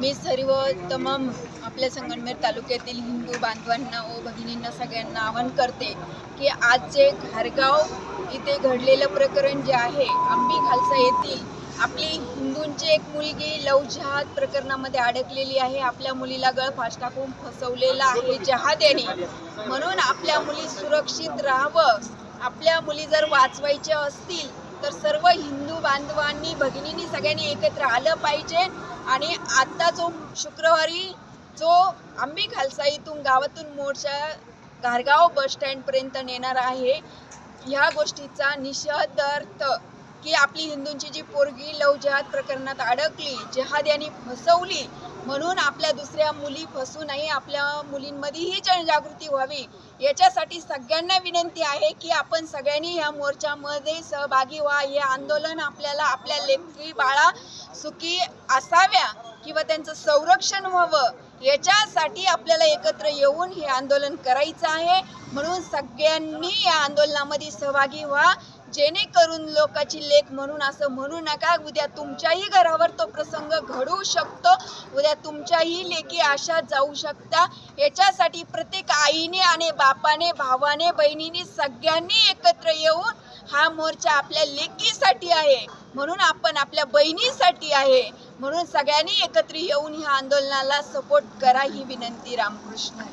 मी सर्व तमाम आपल्या संगमनेर तालुक्यातील हिंदू बांधवांना व भगिनींना सगळ्यांना आवाहन करते की आज जे घारगाव इथे घडलेलं प्रकरण जे आहे आंबी खालसा येथील आपली हिंदूंची एक मुलगी लव जहाद प्रकरणामध्ये अडकलेली आहे. आपल्या मुलीला गळफास टाकून फसवलेला आहे जहाद यांनी म्हणून आपल्या मुली सुरक्षित राहावं. आपल्या मुली जर वाचवायच्या असतील तर सर्व हिंदू बांधवांनी भगिनींनी सगळ्यांनी एकत्र आलं पाहिजे. आणि आत्ता जो शुक्रवारी जो आंबी खालसा इथून गावातून मोर्चा घारगाव बस स्टँडपर्यंत नेणार आहे ह्या गोष्टीचा निषेधार्थ की आपली हिंदूंची जी पोरगी लव जहाद प्रकरणात अडकली जहाद यांनी फसवली म्हणून आपल्या दुसऱ्या मुली फसू नये आपल्या मुलींमध्ये ही जनजागृती व्हावी याच्यासाठी सगळ्यांना विनंती आहे की आपण सगळ्यांनी ह्या मोर्चामध्ये सहभागी व्हा. हे आंदोलन आपल्याला आपल्या लेकरी बाळा सुखी असाव्या किंवा त्यांचं संरक्षण व्हावं याच्यासाठी आपल्याला एकत्र येऊन हे आंदोलन करायचं आहे. म्हणून सगळ्यांनी या आंदोलनामध्ये सहभागी व्हा. जेणेकरून लोकाची लेख म्हणून असं म्हणू नका. उद्या तुमच्याही घरावर तो प्रसंग घडू शकतो. उद्या तुमच्याही लेखी आशा जाऊ शकता. याच्यासाठी प्रत्येक आईने आणि बापाने भावाने बहिणीने सगळ्यांनी एकत्र येऊन हा मोर्चा आपल्या लेकीसाठी आहे. म्हणून आपण आपल्या बहिणीसाठी आहे. म्हणून सगळ्यांनी एकत्र येऊन ह्या आंदोलनाला सपोर्ट करा ही विनंती रामकृष्ण.